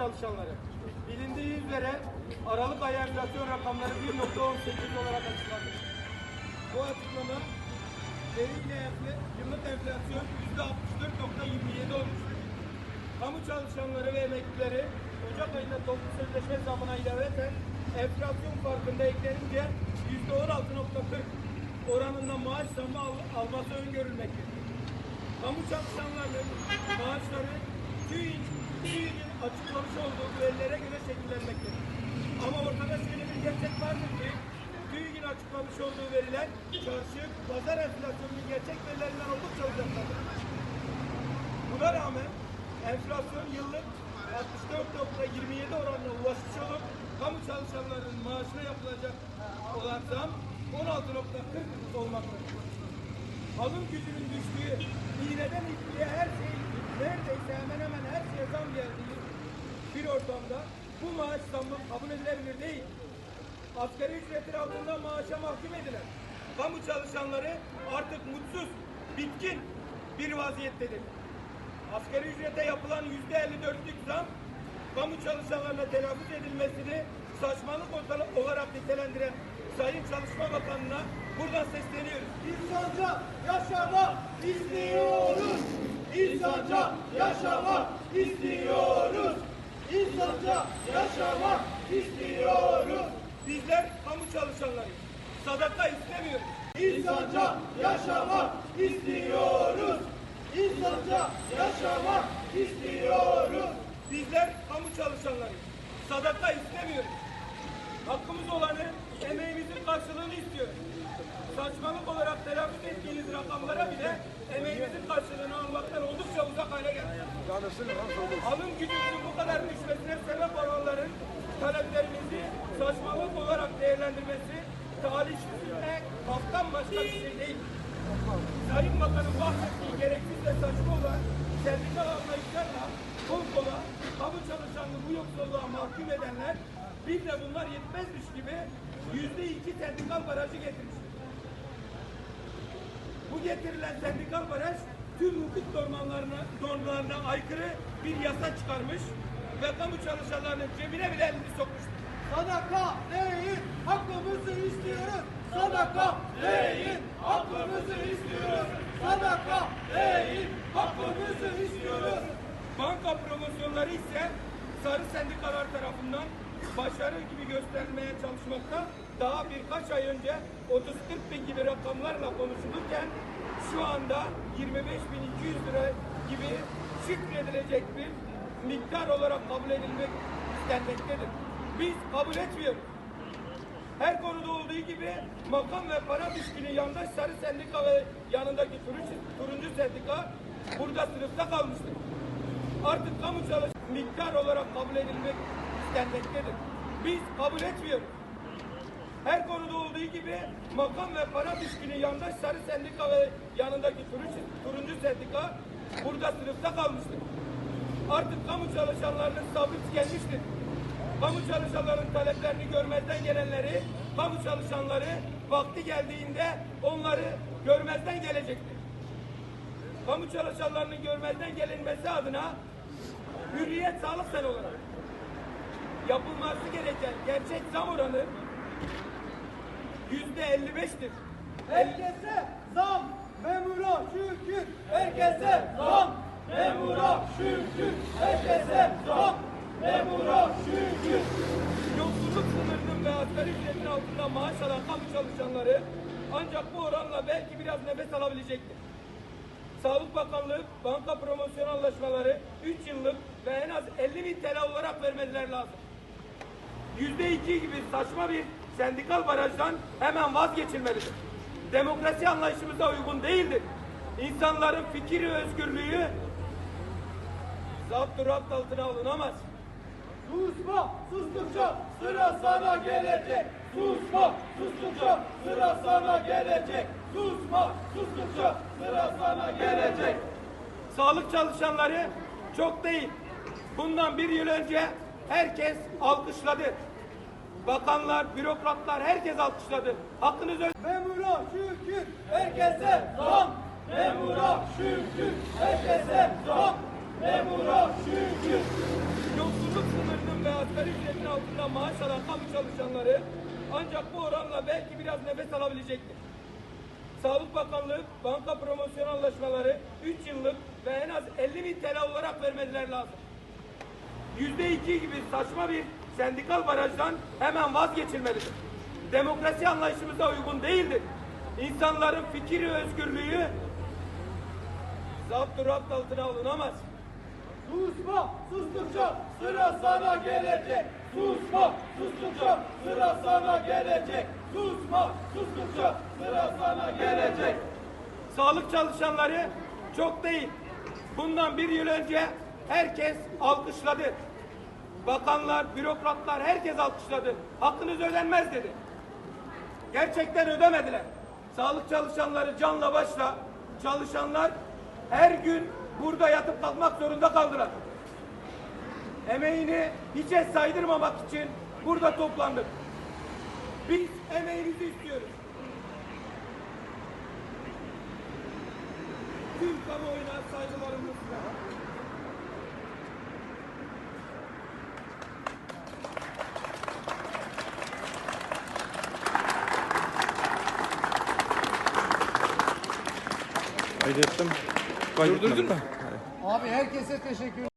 çalışanları. Bilindiği üzere Aralık ayı enflasyon rakamları 1.18 olarak açıklandı. Bu açıklama veriyle enfle- yıllık enflasyon %64.27 olmuştur. Kamu çalışanları ve emeklileri Ocak ayında toplu sözleşme zamına ilaveten enflasyon farkında eklenince %16.40 oranında maaş zammı al- alması öngörülmektedir. Kamu çalışanlarının maaşları TÜİ'nin açıklamış olduğu verilere göre şekillenmektedir. Ama ortada şöyle bir gerçek vardır ki TÜİ'nin açıklamış olduğu veriler çarşı, pazar enflasyonunun gerçek verilerinden oldukça uzaktadır. Buna rağmen enflasyon yıllık 64.27 oranına ulaşmış olup kamu çalışanlarının maaşına yapılacak olan zam 16.40 olmaktadır. Alım gücünün düştüğü, iğneden ipliğe her şey, neredeyse hemen hemen her şeye zam geldiği bir ortamda bu maaş zammı kabul edilebilir değil. Asgari ücretin altında maaşa mahkum edilen kamu çalışanları artık mutsuz, bitkin bir vaziyettedir. Asgari ücrete yapılan yüzde 54'lük zam kamu çalışanlarına telaffuz edilmesini saçmalık olarak nitelendiren Sayın Çalışma Bakanı'na buradan sesleniyoruz. İnsanca yaşamak istiyoruz. İnsanca yaşamak istiyoruz. İnsanca yaşamak istiyoruz. Bizler kamu çalışanları. Sadaka istemiyoruz. İnsanca yaşamak istiyoruz. İnsanca yaşamak istiyoruz. Bizler kamu çalışanları. Sadaka istemiyoruz. Hakkımız olanı emeğimizin karşılığını istiyoruz. Saçmalık olarak telaffuz ettiğiniz rakamlara bile emeğimizin karşılığını almaktan hale geldi. Alım gücümüzün bu kadar düşmesine sebep olanların taleplerimizi saçmalık olarak değerlendirmesi talihsizlikle halktan başka bir şey değil. Sayın Bakan'ın bahsettiği gereksiz ve saçma olan sendikal anlayışlarla kol kamu çalışanını bu yoksulluğa mahkum edenler bir de bunlar yetmezmiş gibi yüzde iki sendikal barajı getirmiştir. Bu getirilen sendikal baraj tüm hukuk normlarına, normlarına aykırı bir yasa çıkarmış ve kamu çalışanlarının cebine bile elini sokmuştur. Sadaka değil, hakkımızı istiyoruz. Sadaka değil, hakkımızı istiyoruz. Sadaka değil, hakkımızı istiyoruz. Banka promosyonları ise sarı sendikalar tarafından başarı gibi gösterilmeye çalışmakta. Daha birkaç ay önce 30-40 bin gibi rakamlarla konuşulurken şu anda 25.200 lira gibi şükredilecek bir miktar olarak kabul edilmek istenmektedir. Biz kabul etmiyoruz. Her konuda olduğu gibi makam ve para düşkünü yandaş sarı sendika ve yanındaki turuncu, turuncu sendika burada sınıfta kalmıştır. Artık kamu çalış miktar olarak kabul edilmek istenmektedir. Biz kabul etmiyoruz. Her konuda olduğu gibi makam ve para düşkünü yandaş sarı sendika ve yanındaki turuncu, turuncu sendika burada sınıfta kalmıştır. Artık kamu çalışanlarının sabrı tükenmiştir. Kamu çalışanların taleplerini görmezden gelenleri, kamu çalışanları vakti geldiğinde onları görmezden gelecektir. Kamu çalışanlarının görmezden gelinmesi adına hürriyet sağlık sen olarak yapılması gereken gerçek zam oranı yüzde 55'tir. Herkese zam, memura şükür. Herkese zam, memura şükür. Herkese zam, memura şükür. Yoksulluk sınırının ve asgari ücretin altında maaş alan kamu çalışanları ancak bu oranla belki biraz nefes alabilecektir. Sağlık Bakanlığı banka promosyon anlaşmaları 3 yıllık ve en az 50 bin TL olarak vermeleri lazım. Yüzde iki gibi saçma bir sendikal barajdan hemen vazgeçilmelidir. Demokrasi anlayışımıza uygun değildir. İnsanların fikir ve özgürlüğü zapt rapt altına alınamaz. Susma, sustukça sıra sana gelecek. Susma, sustukça sıra sana gelecek. Susma, sustukça sıra sana gelecek. Sağlık çalışanları çok değil. Bundan bir yıl önce herkes alkışladı. Bakanlar, bürokratlar herkes alkışladı. Hakkınız ö- Memura şükür, herkese zam. Memura şükür, herkese zam. Memura şükür. yoksulluk sınırının ve asgari ücretin altında maaş alan kamu çalışanları ancak bu oranla belki biraz nefes alabilecektir. Sağlık Bakanlığı banka promosyon anlaşmaları 3 yıllık ve en az 50 bin TL olarak vermeleri lazım. Yüzde iki gibi saçma bir sendikal barajdan hemen vazgeçilmelidir. Demokrasi anlayışımıza uygun değildir. İnsanların fikir özgürlüğü zapt rapt altına alınamaz. Susma, sustukça sıra sana gelecek. Susma, sustukça sıra sana gelecek. Susma, sustukça sıra sana gelecek. Sağlık çalışanları çok değil. Bundan bir yıl önce herkes alkışladı. Bakanlar, bürokratlar herkes alkışladı. Hakkınız ödenmez dedi. Gerçekten ödemediler. Sağlık çalışanları canla başla çalışanlar her gün burada yatıp kalkmak zorunda kaldılar. Emeğini hiçe saydırmamak için burada toplandık. Biz emeğinizi istiyoruz. Tüm kamuoyuna saygılarımızla. Kaydettim. Durdurdun mu? Abi herkese teşekkür